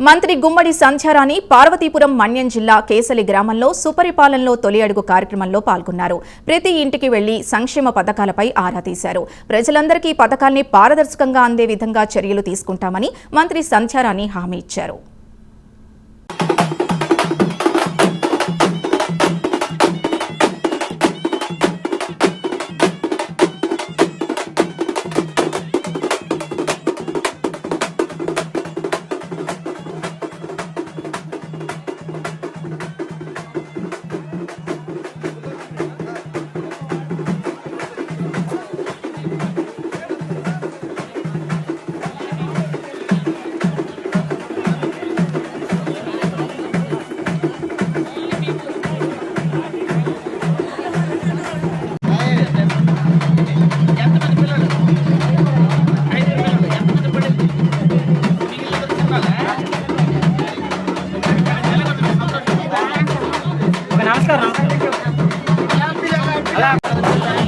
మంత్రి గుమ్మడి సంధ్యారాణి పార్వతీపురం మన్యం జిల్లా కేసలి గ్రామంలో సుపరిపాలనలో తొలి అడుగు కార్యక్రమంలో పాల్గొన్నారు. ప్రతి ఇంటికి వెళ్ళి సంక్షేమ పథకాలపై ఆరా తీశారు. ప్రజలందరికీ పథకాల్ని పారదర్శకంగా అందే విధంగా చర్యలు తీసుకుంటామని మంత్రి సంధ్యారాణి హామీ ఇచ్చారు.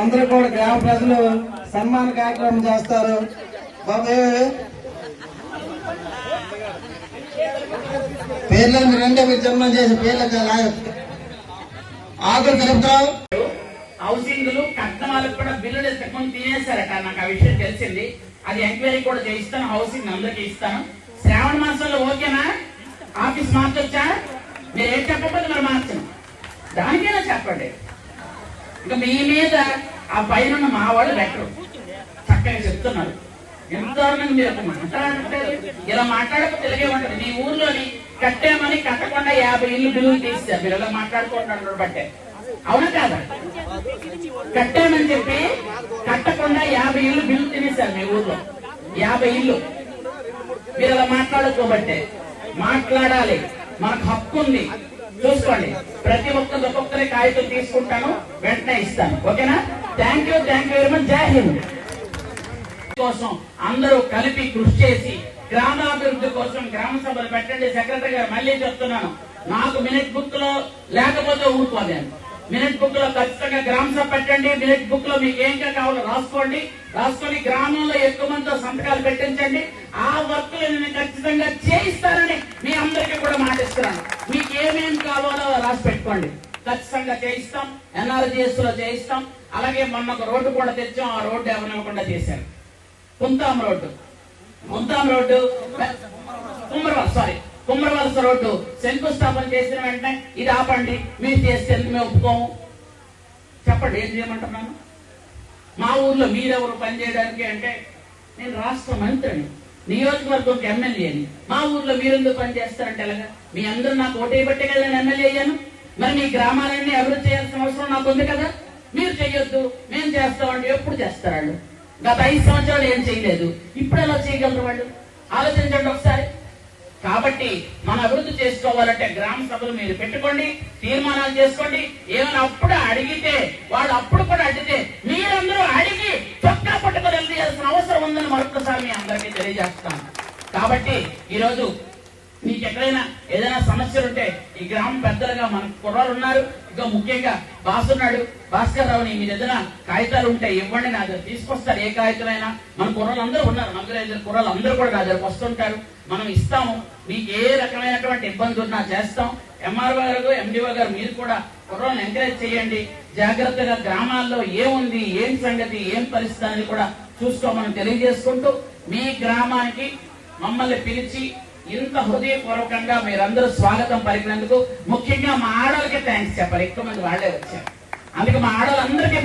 అందరూ కూడా గ్రామ ప్రజలు సన్మాన కార్యక్రమం చేస్తారు. పేర్లను మీరు అంటే మీరు జన్మం చేసి పేర్లు ఆఖరి తెలుపుతా హౌసింగ్లు కట్నాలకు కూడా బిల్లులు ఇస్తకుండా తినేశారట. నాకు ఆ విషయం తెలిసింది. అది ఎంక్వైరీ కూడా చేయిస్తాను హౌసింగ్ అందరికి ఇస్తాను. శ్రావణ మాసంలో ఓకేనా? ఆఫీస్ మార్చొచ్చా? మీరు ఏం చెప్పకపోతే మరి మార్చను. దానికైనా చెప్పండి. ఇంకా మీ మీద ఆ పైన ఉన్న మా వాళ్ళు బెటర్ చక్కగా చెప్తున్నారు. ఎంత దారుణంగా మీరు ఒక మాట్లాడట్లేదు ఇలా మాట్లాడకపోతే ఇలాగే ఉంటుంది. మీ ఊర్లోని కట్టామని కట్టకుండా యాభై ఇల్లు బిల్లులు తీస్తారు మీరు ఇలా మాట్లాడుకుంటున్నారు బట్టే. అవునా కాదా? కట్టామని చెప్పి కట్టకుండా యాభై ఇల్లు బిల్లు తినేశారు మీ ఊర్లో. యాభై ఇల్లు మీరు అలా మాట్లాడుకోబట్టే. మాట్లాడాలి. మనకు హక్కు ఉంది. చూసుకోండి. ప్రతి ఒక్కరు ఒక్కొక్కరి కాగితం తీసుకుంటాను వెంటనే ఇస్తాను. ఓకేనా? Thank you thank you very much జై హింద్. కోసం అందరూ కలిపి కృషి చేసి గ్రామాభివృద్ధి కోసం గ్రామ సభలు పెట్టండి. సెక్రటరీ గారు మళ్ళీ చెప్తున్నాను. నాకు మినిట్ బుక్లో లేకపోతే ఊరుకోలేను మినిట్ బుక్లో ఖచ్చితంగా గ్రామ సభ పెట్టండి. మినిట్ బుక్లో మీకు ఏం కావాలో రాసుకోండి. రాసుకొని గ్రామంలో ఎక్కువ మందితో సంతకాలు పెట్టించండి. ఆ వర్క్ నేను ఖచ్చితంగా చేయిస్తానని మీ అందరికీ కూడా మాటిస్తున్నాను. మీకు ఏమేం కావాలో రాసి పెట్టుకోండి. ఖచ్చితంగా చేయిస్తాం. ఎన్ఆర్జీఎస్లో చేయిస్తాం. అలాగే మొన్న ఒక రోడ్డు కూడా తెచ్చాం. ఆ రోడ్డు ఎవరివ్వకుండా చేశారు. Kuntam road. Kuntam road Kummaravalasa sorry Kummaravalasa road. శంకుస్థాపన చేసిన వెంటనే ఇది ఆపండి మీరు చేస్తే ఎందుకు మేము ఒప్పుకోము? చెప్పండి ఏం చేయమంటున్నాను మా ఊర్లో మీరెవరు పనిచేయడానికి అంటే నేను రాష్ట్ర మంత్రిని నియోజకవర్గం ఎమ్మెల్యేని మా ఊర్లో మీరెందుకు పని చేస్తారంటే ఎలాగా? మీ అందరూ నాకు ఓటే బట్టే కదా నేను ఎమ్మెల్యే అయ్యాను. మరి మీ గ్రామాలన్నీ అభివృద్ధి చేయాల్సిన అవసరం నాకు ఉంది కదా? మీరు చేయొద్దు మేము చేస్తామండి ఎప్పుడు చేస్తారండి గత ఐదు సంవత్సరాలు ఏం చేయలేదు. ఇప్పుడు ఎలా చేయగలరు వాళ్ళు? ఆలోచించండి ఒకసారి. కాబట్టి మన అభివృద్ధి చేసుకోవాలంటే గ్రామ సభలు మీరు పెట్టుకోండి తీర్మానాలు చేసుకోండి. ఏమైనా అప్పుడు అడిగితే వాళ్ళు అప్పుడు కూడా అడిగితే మీరందరూ అడిగి చొక్కా పట్టుకొని వెళ్ళాల్సిన అవసరం ఉందని మరొకసారి మీ అందరికీ తెలియజేస్తాను. కాబట్టి ఈరోజు మీకు ఎక్కడైనా ఏదైనా సమస్యలు ఉంటే ఈ గ్రామం పెద్దలుగా మన కుర్రాలు ఉన్నారు. ఇంకా ముఖ్యంగా బాసున్నాడు భాస్కర్ రావుని మీ దగ్గర కాగితాలు ఉంటే ఇవ్వండి నా దగ్గర తీసుకొస్తారు. ఏ కాగితమైనా మన కుర్రాలు అందరూ ఉన్నారు. నలుగురు ఐదు కుర్రాలు అందరూ కూడా నా దగ్గరకు వస్తుంటారు. మనం ఇస్తాము. మీకు ఏ రకమైనటువంటి ఇబ్బంది ఉన్నా చేస్తాం. ఎంఆర్ఓ గారు ఎండిఓ గారు మీరు కూడా కుర్రాలను ఎంకరేజ్ చేయండి. జాగ్రత్తగా గ్రామాల్లో ఏముంది ఏం సంగతి ఏం పరిస్థితి అనేది కూడా చూసుకోమని తెలియజేసుకుంటూ మీ గ్రామానికి మమ్మల్ని పిలిచి ఇంత హృదయపూర్వకంగా మీరందరూ స్వాగతం పలికినందుకు ముఖ్యంగా మా ఆడవాళ్ళకి థ్యాంక్స్ చెప్పాలి. ఎక్కువ మంది వాళ్ళే వచ్చారు. అందుకే మా ఆడవాళ్ళందరికీ